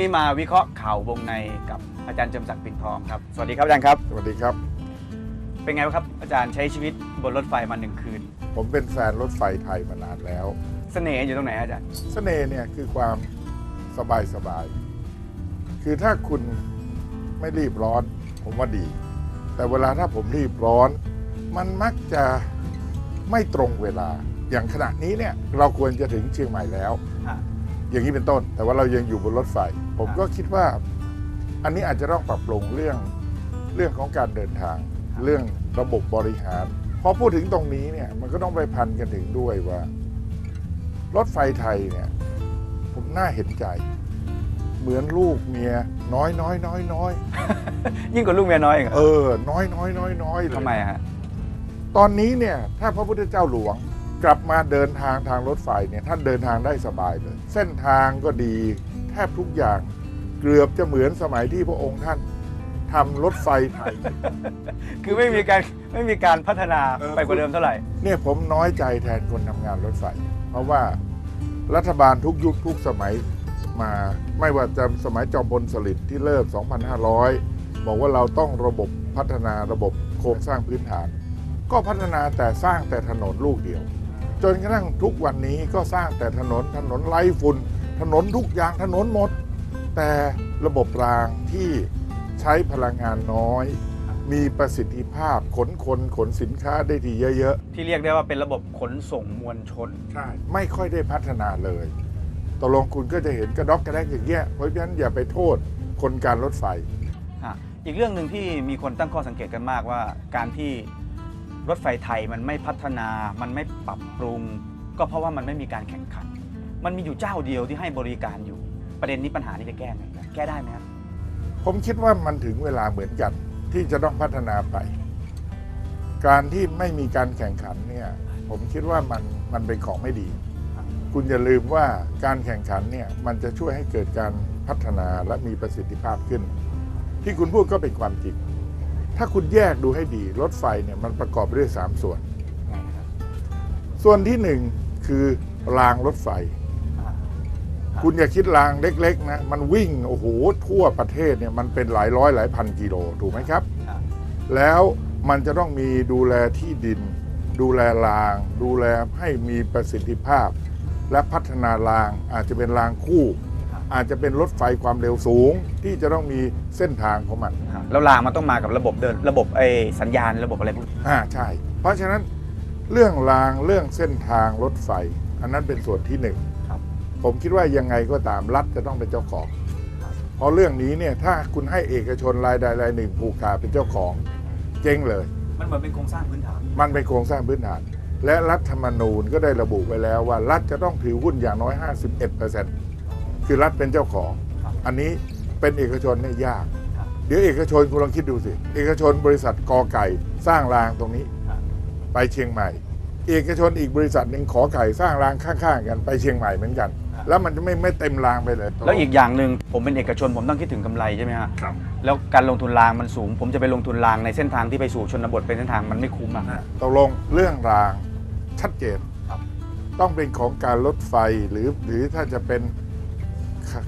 นี้มาวิเคราะห์ข่าววงในกับอาจารย์เจิมศักดิ์ปิ่นทองครับ สวัสดีครับอาจารย์ครับ สวัสดีครับ เป็นไงบ้างครับ อาจารย์ใช้ชีวิตบนรถไฟมาหนึ่งคืน ผมเป็นแฟนรถไฟไทยมานานแล้ว เสน่ห์อยู่ตรงไหนอาจารย์ เสน่ห์เนี่ยคือความสบายสบายคือถ้าคุณไม่รีบร้อน ผมว่าดี แต่เวลาถ้าผมรีบร้อน มันมักจะไม่ตรงเวลา อย่างขณะนี้เนี่ยเราควรจะถึงเชียงใหม่แล้ว อะอย่างนี้เป็นต้น แต่ว่าเรายังอยู่บนรถไฟ ผมก็คิดว่า อันนี้อาจจะต้องปรับปรุงเรื่องเรื่องของการเดินทาง เรื่องระบบบริหารพอพูดถึงตรงนี้เนี่ยมันก็ต้องไปพันกันถึงด้วยว่า รถไฟไทยเนี่ย ผมน่าเห็นใจ เหมือนลูกเมีย น้อยน้อยน้อยน้อยยิ่งกว่าลูกเมียน้อยอีกเหรอเออ น้อยน้อยน้อยน้อยเลยทำไมอะฮะตอนนี้เนี่ย ถ้าพระพุทธเจ้าหลวง กลับมาเดินทางทางรถไฟเนี่ยท่านเดินทางได้สบายเลย เส้นทางก็ดีแทบทุกอย่างเกือบจะเหมือนสมัยที่พระองค์ท่านทำรถไฟไทย คือไม่มีการไม่มีการพัฒนาเออไปกว่าเดิมเท่าไหร่ เนี่ยผมน้อยใจแทนคนทำงานรถไฟ เพราะว่ารัฐบาลทุกยุคทุกสมัยมาไม่ว่าจะสมัยจอมพลสฤษดิ์ที่เริ่ม 2,500 บอกว่าเราต้องระบบพัฒนาระบบโครงสร้างพื้นฐาน ก็พัฒนาแต่สร้างแต่ถนนลูกเดียว จนกระทั่งทุกวันนี้ก็สร้างแต่ถนนถนนไร้ฝุ่นถนนทุกอย่างถนนหมด แต่ระบบรางที่ใช้พลังงานน้อย มีประสิทธิภาพขนคนขนสินค้าได้ดีเยอะที่เรียกได้ว่าเป็นระบบขนส่งมวลชน ๆ ใช่ ไม่ค่อยได้พัฒนาเลยตกลงคุณก็จะเห็นกระดอกกระแดกอย่างเงี้ยเพราะฉะนั้นอย่าไปโทษคนการรถไฟ อะอีกเรื่องหนึ่งที่มีคนตั้งข้อสังเกตกันมากว่าการที่ รถไฟไทยมันไม่พัฒนา มันไม่ปรับปรุง ก็เพราะว่ามันไม่มีการแข่งขัน มันมีอยู่เจ้าเดียวที่ให้บริการอยู่ ประเด็นนี้ปัญหานี้จะแก้ไงนะแก้ได้ไหมครับผมคิดว่ามันถึงเวลาเหมือนกันที่จะต้องพัฒนาไป การที่ไม่มีการแข่งขันเนี่ย ผมคิดว่ามันมันเป็นของไม่ดี คุณอย่าลืมว่าการแข่งขันเนี่ยมันจะช่วยให้เกิดการพัฒนาและมีประสิทธิภาพขึ้น ที่คุณพูดก็เป็นความจริง ถ้าคุณแยกดูให้ดี รถไฟเนี่ยมันประกอบด้วยสามส่วน ส่วนที่หนึ่งคือรางรถไฟ คุณอย่าคิดรางเล็กๆนะ มันวิ่งโอ้โหทั่วประเทศเนี่ยมันเป็นหลายร้อยหลายพันกิโลถูกไหมครับครับแล้วมันจะต้องมีดูแลที่ดิน ดูแลราง ดูแลให้มีประสิทธิภาพ และพัฒนารางอาจจะเป็นรางคู่ อาจจะเป็นรถไฟความเร็วสูงที่จะต้องมีเส้นทางของมันแล้วรางมันต้องมากับระบบเดินระบบไอ้สัญญาณระบบอะไรพวกนี้อ่าใช่ เพราะฉะนั้นเรื่องรางเรื่องเส้นทางรถไฟ อันนั้นเป็นส่วนที่หนึ่งครับผมคิดว่ายังไงก็ตามรัฐจะต้องเป็นเจ้าของเพราะเรื่องนี้เนี่ยถ้าคุณให้เอกชนรายใดรายหนึ่งผูกขาดเป็นเจ้าของ เจ๊งเลย มันเหมือนเป็นโครงสร้างพื้นฐาน มันเป็นโครงสร้างพื้นฐาน และรัฐธรรมนูญก็ได้ระบุไว้แล้วว่ารัฐจะต้องถือหุ้นอย่างน้อย 51% คือรัฐเป็นเจ้าของครับอันนี้เป็นเอกชนเนี่ยยากครับเดี๋ยวเอกชนคุณลองคิดดูสิ เอกชนบริษัทกอไก่สร้างรางตรงนี้ครับไปเชียงใหม่ เอกชนอีกบริษัทหนึ่งขอไก่สร้างรางข้างๆกันไปเชียงใหม่เหมือนกัน แล้วมันจะไม่ไม่เต็มรางไปเลย แล้วอีกอย่างหนึ่งผมเป็นเอกชนผมต้องคิดถึงกำไรใช่ไหมฮะครับแล้วการลงทุนรางมันสูง ผมจะไปลงทุนรางในเส้นทางที่ไปสู่ชนบทเป็นเส้นทางมันไม่คุ้มอะตกลงเรื่องรางชัดเจนครับต้องเป็นของการรถไฟหรือหรือถ้าจะเป็น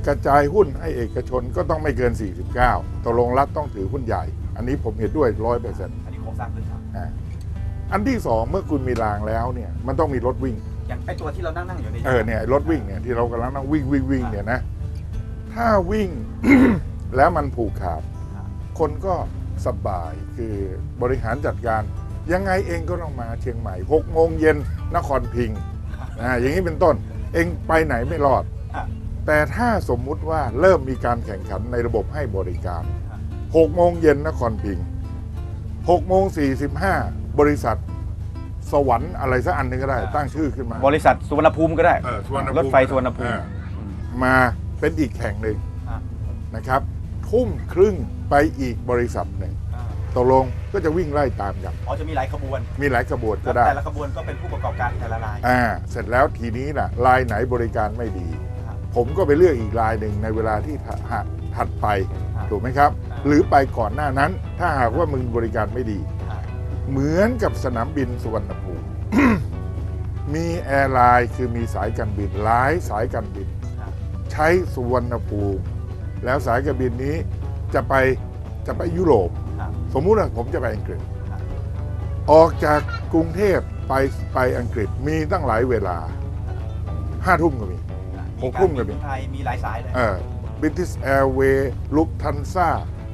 กระจายหุ้นให้เอกชนก็ต้องไม่เกิน 49ตกลงรัฐต้องถือหุ้นใหญ่ อันนี้ผมเห็นด้วยร้อยเปอร์เซ็นต์อันนี้โครงสร้างพื้นฐานอันที่สองเมื่อคุณมีรางแล้วเนี่ยมันต้องมีรถวิ่ง อย่างไอตัวที่เรานั่งนั่งอยู่ในเออเนี่ยรถวิ่งเนี่ยที่เรากำลังนั่งวิ่งวิ่งวิ่งเนี่ยนะถ้าวิ่งแล้วมันผูกขาดคนก็สบายคือบริหารจัดการ ยังไงเองก็ต้องมาเชียงใหม่หกโมงเย็นนครพิงค์อ่าอย่างนี้เป็นต้น เองไปไหนไม่รอด แต่ถ้าสมมุติว่าเริ่มมีการแข่งขันในระบบให้บริการ 6 โมงเย็นนครพิงค์6โมง45 บริษัทสวรรค์อะไรสักอันหนึงก็ได้ ตั้งชื่อขึ้นมา บริษัทสุวรรณภูมิก็ได้ เออสุวรรณภูมิรถไฟสุวรรณภูมิ เออมาเป็นอีกแห่งหนึ่งอ่านะครับ ทุ่มครึ่งไปอีกบริษัทหนึ่งตกลงก็จะวิ่งไล่ตามกัน อ๋อจะมีหลายขบวนมีหลายขบวนก็ได้ แต่ละขบวนก็เป็นผู้ประกอบการแต่ละราย อ่าเสร็จแล้วทีนี้น่ะลายไหนบริการไม่ดี ผมก็ไปเลือกอีกลายหนึ่งในเวลาที่ถัดถัดไปถูกไหมครับ หรือไปก่อนหน้านั้น ถ้าหากว่ามึงบริการไม่ดี เหมือนกับสนามบินสุวรรณภูมิมีแอร์ไลน์คือมีสายการบินหลายสายการบินครับใช้สุวรรณภูมิ แล้วสายการบินนี้จะไปจะไปยุโรปครับสมมุติว่าผมจะไปอังกฤษครับออกจากกรุงเทพไปไปอังกฤษมีตั้งหลายเวลาห้าทุ่มก็มี หกทุ่มก็มีไทยมีหลายสายเลยเออ British Airways ลุกทันซ่า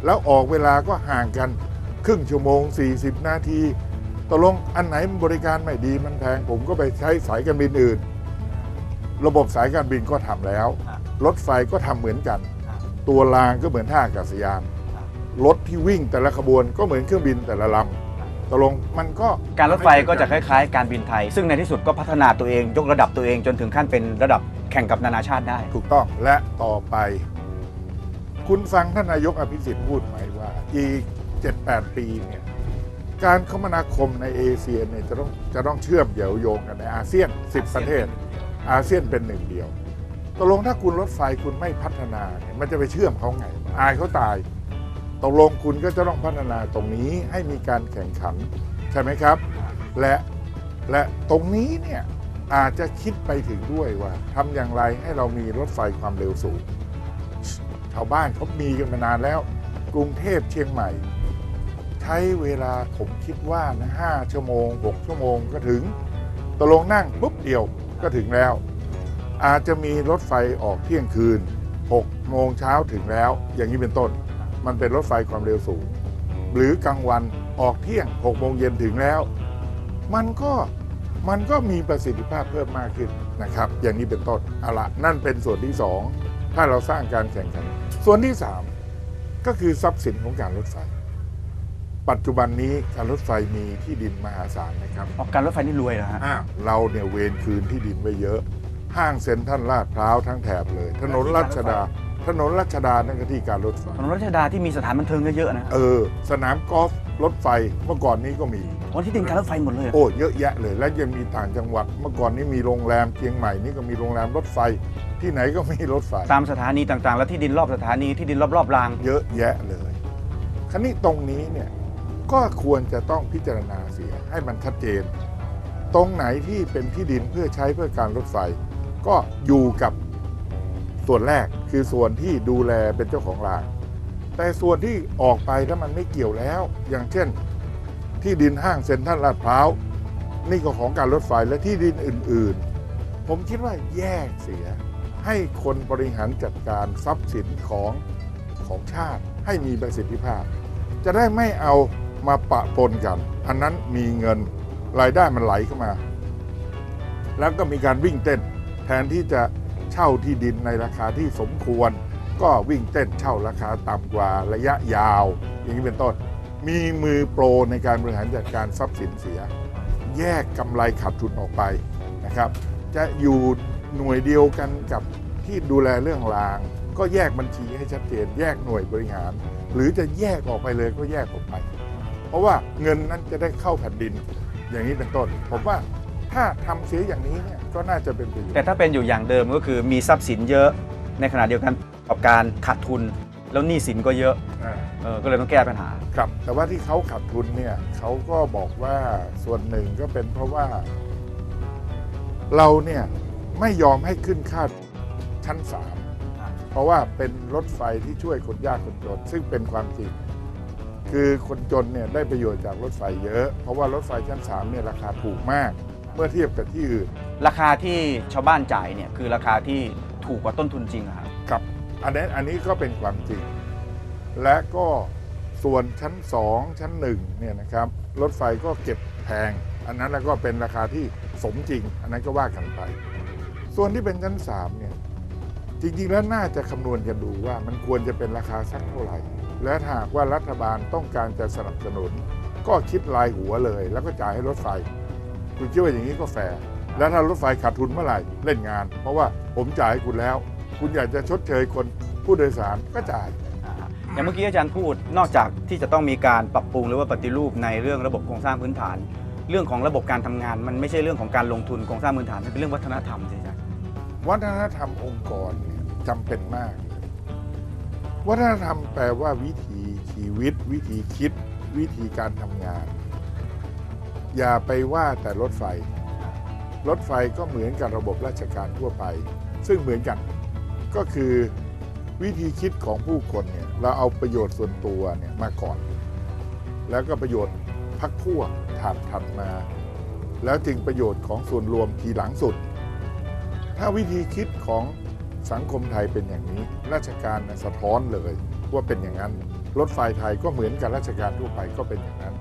แล้วออกเวลาก็ห่างกันครึ่งชั่วโมง 40 นาทีตกลงอันไหนมันบริการไม่ดีมันแพงผมก็ไปใช้สายการบินอื่น ระบบสายการบินก็ทำแล้วครับรถไฟก็ทำเหมือนกันครับตัวรางก็เหมือนท่าอากาศยานครับรถที่วิ่งแต่ละขบวนก็เหมือนเครื่องบินแต่ละลำตกลงมันก็ การรถไฟก็จะคล้ายๆ การบินไทย ซึ่งในที่สุดก็พัฒนาตัวเองยกระดับตัวเองจนถึงขั้นเป็นระดับ แข่งกับนานาชาติได้ ถูกต้องและต่อไป คุณฟังท่านนายกอภิสิทธิ์พูดไหมว่า อีก 7-8 ปีเนี่ยการคมนาคมในเอเชียเนี่ยจะต้องจะต้องเชื่อมเดี่ยวโยงกันในอาเซียน 10 ประเทศ อาเซียนเป็นหนึ่งเดียวตกลงถ้าคุณรถไฟคุณไม่พัฒนาเนี่ยมันจะไปเชื่อมเขาไง อายเขาตายตกลงคุณก็จะต้องพัฒนาตรงนี้ให้มีการแข่งขัน ใช่ไหมครับ และและตรงนี้เนี่ย อาจจะคิดไปถึงด้วยว่าทำอย่างไรให้เรามีรถไฟความเร็วสูง ชาวบ้านเขามีกันมานานแล้ว กรุงเทพเชียงใหม่ ใช้เวลาผมคิดว่านะห้าชั่วโมง 6 ชั่วโมงก็ถึงตกลงนั่งปุ๊บเดียวก็ถึงแล้ว อาจจะมีรถไฟออกเที่ยงคืน 6 โมงเช้าถึงแล้ว อย่างนี้เป็นต้น มันเป็นรถไฟความเร็วสูง หรือกลางวันออกเที่ยง 6 โมงเย็นถึงแล้ว มันก็ มันก็มีประสิทธิภาพเพิ่มมากขึ้นนะครับ อย่างนี้เป็นต้นเอาละนั่นเป็นส่วนที่สองถ้าเราสร้างการแข่งขัน ส่วนที่สามก็คือทรัพย์สินของการรถไฟ ปัจจุบันนี้การรถไฟมีที่ดินมหาศาลนะครับออกการรถไฟนี่รวยเหรอฮะอ้าวเราเนี่ยเวรคืนที่ดินไว้เยอะ ห้างเซ็นทรัลลาดพร้าวทั้งแถบเลย ถนนรัชดา ถนนรัชดานั่นก็ที่การรถไฟถนนรัชดาที่มีสถานบันเทิงเยอะๆนะเออ สนามกอล์ฟ รถไฟเมื่อก่อนนี้ก็มีวันที่ดินการรถไฟหมดเลยเหรอโอ้เยอะแยะเลย และยังมีต่างจังหวัด เมื่อก่อนนี้มีโรงแรมเชียงใหม่นี่ก็มีโรงแรมรถไฟ ที่ไหนก็มีรถไฟ ตามสถานีต่างๆ แล้วที่ดินรอบสถานีที่ดินรอบๆราง เยอะแยะเลยคราวนี้ตรงนี้เนี่ยก็ควรจะต้องพิจารณาเสียให้มันชัดเจน ตรงไหนที่เป็นที่ดินเพื่อใช้เพื่อการรถไฟ ก็อยู่กับส่วนแรกคือส่วนที่ดูแลเป็นเจ้าของราง แต่ส่วนที่ออกไปถ้ามันไม่เกี่ยวแล้ว อย่างเช่น ที่ดินห้างเซ็นทรัลลาดพร้าวนี่ก็ของการรถไฟและที่ดินอื่น ๆ ผมคิดว่าแยกเสีย ให้คนบริหารจัดการทรัพย์สินของของชาติให้มีประสิทธิภาพ จะได้ไม่เอามาปะปนกัน อันนั้นมีเงินรายได้มันไหลเข้ามา แล้วก็มีการวิ่งเต้น แทนที่จะเช่าที่ดินในราคาที่สมควร ก็วิ่งเต้นเช่าราคาต่ำกว่าระยะยาว อย่างนี้เป็นต้น มีมือโปรในการบริหารจัดการทรัพย์สินเสีย แยกกำไรขาดทุนออกไปนะครับ จะอยู่หน่วยเดียวกันกับที่ดูแลเรื่องราง ก็แยกบัญชีให้ชัดเจน แยกหน่วยบริหาร หรือจะแยกออกไปเลยก็แยกออกไป เพราะว่าเงินนั้นจะได้เข้าแผ่นดิน อย่างนี้เป็นต้น ผมว่าถ้าทำเสียอย่างนี้เนี่ยก็น่าจะเป็นประโยชน์แต่ถ้าเป็นอยู่อย่างเดิมก็คือมีทรัพย์สินเยอะในขณะเดียวกัน กอบการขาดทุน แล้วหนี้สินก็เยอะอ่าเออก็เลยต้องแก้ปัญหา ครับ แต่ว่าที่เขาขาดทุนเนี่ยเขาก็บอกว่าส่วนหนึ่งก็เป็นเพราะว่า เราเนี่ยไม่ยอมให้ขึ้นค่าชั้นสามครับเพราะว่าเป็นรถไฟที่ช่วยคนยากคนจน ซึ่งเป็นความจริง คือคนจนเนี่ยได้ประโยชน์จากรถไฟเยอะ เพราะว่ารถไฟชั้นสามเนี่ยราคาถูกมาก เมื่อเทียบกับที่อื่น ราคาที่ชาวบ้านจ่ายเนี่ยคือราคาที่ถูกกว่าต้นทุนจริงอะครับครับ อันนี้อันนี้ก็เป็นความจริง และก็ส่วนชั้น 2 ชั้น1เนี่ยนะครับรถไฟก็เก็บแพง อันนั้นแล้วก็เป็นราคาที่สมจริง อันนั้นก็ว่ากันไป ส่วนที่เป็นชั้น3เนี่ยจริงๆแล้วน่าจะคำนวณกันดูว่ามันควรจะเป็นราคาสักเท่าไหร่ และหากว่ารัฐบาลต้องการจะสนับสนุน ก็คิดรายหัวเลย แล้วก็จ่ายให้รถไฟ คุณคิดว่าอย่างนี้ก็แฟร์แล้วถ้ารถไฟขาดทุนเมื่อไหร่เล่นงาน เพราะว่าผมจ่ายให้คุณแล้ว คุณอยากจะชดเชยคนผู้โดยสารก็จ่าย อย่างเมื่อกี้อาจารย์พูดนอกจากที่จะต้องมีการปรับปรุงหรือว่าปฏิรูปในเรื่องระบบโครงสร้างพื้นฐาน เรื่องของระบบการทำงาน มันไม่ใช่เรื่องของการลงทุนโครงสร้างพื้นฐานมันเป็นเรื่องวัฒนธรรมใช่ไหมวัฒนธรรมองค์กรเนี่ยจำเป็นมาก วัฒนธรรมแปลว่าวิถีชีวิต วิธีคิด วิธีการทำงาน อย่าไปว่าแต่รถไฟ รถไฟก็เหมือนกับระบบราชการทั่วไป ซึ่งเหมือนกัน ก็คือวิธีคิดของผู้คนเนี่ยเราเอาประโยชน์ส่วนตัวเนี่ยมาก่อน แล้วก็ประโยชน์พักพวกถัดถัดมา แล้วจึงประโยชน์ของส่วนรวมทีหลังสุด ถ้าวิธีคิดของสังคมไทยเป็นอย่างนี้ ราชการสะท้อนเลยว่าเป็นอย่างนั้น รถไฟไทยก็เหมือนกับราชการทั่วไปก็เป็นอย่างนั้น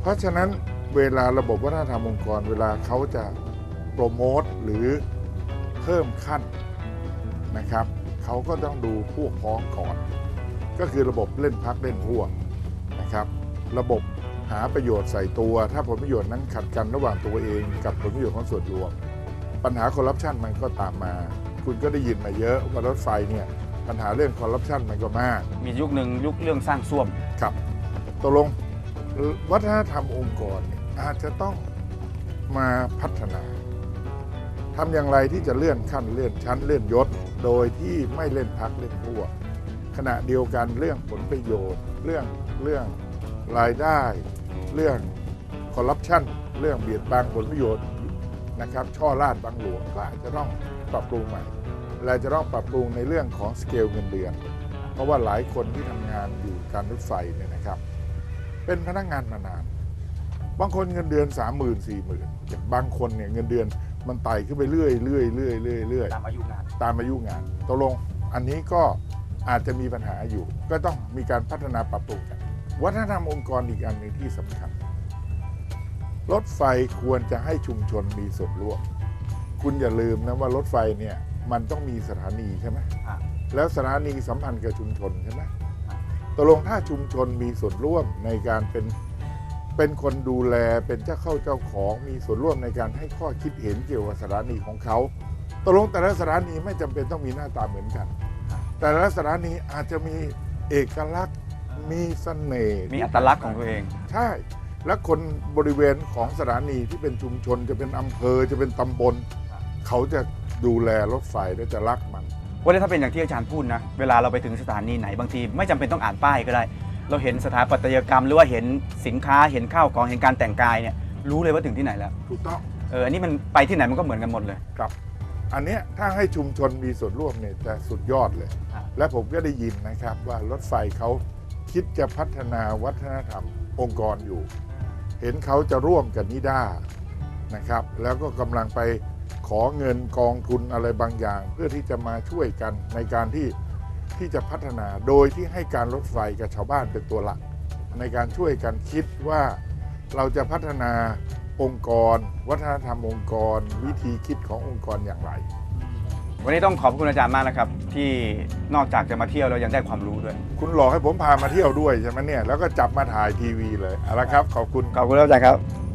เพราะฉะนั้นเวลาระบบวัฒนธรรมองค์กร เวลาเขาจะโปรโมทหรือเพิ่มขั้น นะครับเขาก็ต้องดูพวกพ้องก่อน ก็คือระบบเล่นพักเล่นพวกนะครับระบบหาประโยชน์ใส่ตัว ถ้าผลประโยชน์นั้นขัดกันระหว่างตัวเอง กับผลประโยชน์ของส่วนรวม ปัญหาคอร์รัปชันมันก็ตามมา คุณก็ได้ยินมาเยอะว่ารถไฟเนี่ยปัญหาเรื่องคอร์รัปชันมันก็มาก มียุคหนึ่งยุคเรื่องสร้างส้วมครับตกลงวัฒนธรรมองค์กรเนี่ยอาจจะต้องมาพัฒนาทำอย่างไรที่จะเลื่อนขั้นเลื่อนชั้นเลื่อนยศ โดยที่ไม่เล่นพักเล่นพวก ขณะเดียวกันเรื่องผลประโยชน์ เรื่องเรื่องรายได้ เรื่องคอร์รัปชันเรื่องเบียดบังผลประโยชน์นะครับช่อราดบังหลวงก็อาจจะต้องปรับปรุงใหม่และจะต้องปรับปรุงในเรื่องของสเกลเงินเดือน เพราะว่าหลายคนที่ทำงานอยู่การรถไฟเนี่ยนะครับ เป็นพนักงานมานาน บางคนเงินเดือน 3 0 0 0 0 4 0 0 0 0อย่างบางคนเนี่ยเงินเดือน มันไต่ขึ้นไปเรื่อยเรื่อยเรื่อยเรื่อยเรื่อยตามอายุงาน ตามอายุงานตกลงอันนี้ก็อาจจะมีปัญหาอยู่ ก็ต้องมีการพัฒนาปรับปรุงกันวัฒนธรรมองค์กรอีกอันหนึ่งที่สำคัญ รถไฟควรจะให้ชุมชนมีส่วนร่วม คุณอย่าลืมนะว่ารถไฟเนี่ยมันต้องมีสถานีใช่ไหมอะแล้วสถานีสัมพันธ์กับชุมชนใช่ไหมตกลงถ้าชุมชนมีส่วนร่วมในการเป็น เป็นคนดูแลเป็นเจ้าเข้าเจ้าของมีส่วนร่วมในการให้ข้อคิดเห็นเกี่ยวกับสถานีของเขาตกลงแต่ละสถานีไม่จำเป็นต้องมีหน้าตาเหมือนกัน แต่ละสถานีอาจจะมีเอกลักษณ์มีเสน่ห์มีอัตลักษณ์ของตัวเอง ใช่ และคนบริเวณของสถานีที่เป็นชุมชนจะเป็นอำเภอจะเป็นตำบล เขาจะดูแลรถไฟและจะรักมันว่าถ้าเป็นอย่างที่อาจารย์พูดนะ เวลาเราไปถึงสถานีไหนบางที ไม่จำเป็นต้องอ่านป้ายก็ได้ เราเห็นสถาปัตยกรรม หรือว่าเห็นสินค้าเห็นข้าวของเห็นการแต่งกายเนี่ยรู้เลยว่าถึงที่ไหนแล้วถูกต้องเอออันนี้มันไปที่ไหนมันก็เหมือนกันหมดเลย ครับ อันเนี้ยถ้าให้ชุมชนมีส่วนร่วมเนี่ยจะสุดยอดเลย ครับ และผมก็ได้ยินนะครับว่ารถไฟเขาคิดจะพัฒนาวัฒนธรรมองค์กรอยู่ เห็นเขาจะร่วมกับนิด้านะครับ แล้วก็กำลังไปขอเงินกองทุนอะไรบางอย่าง เพื่อที่จะมาช่วยกันในการที่ ที่จะพัฒนาโดยที่ให้การรถไฟกับชาวบ้านเป็นตัวหลัก ในการช่วยกันคิดว่าเราจะพัฒนาองค์กร วัฒนธรรมองค์กร วิธีคิดขององค์กรอย่างไร วันนี้ต้องขอบคุณอาจารย์มากนะครับ ที่นอกจากจะมาเที่ยวเรายังได้ความรู้ด้วย คุณหลอกให้ผมพามาเที่ยวด้วยใช่ไหมเนี่ยแล้วก็จับมาถ่ายทีวีเลยเอาละครับขอบคุณขอบคุณครับอาจารย์ครับ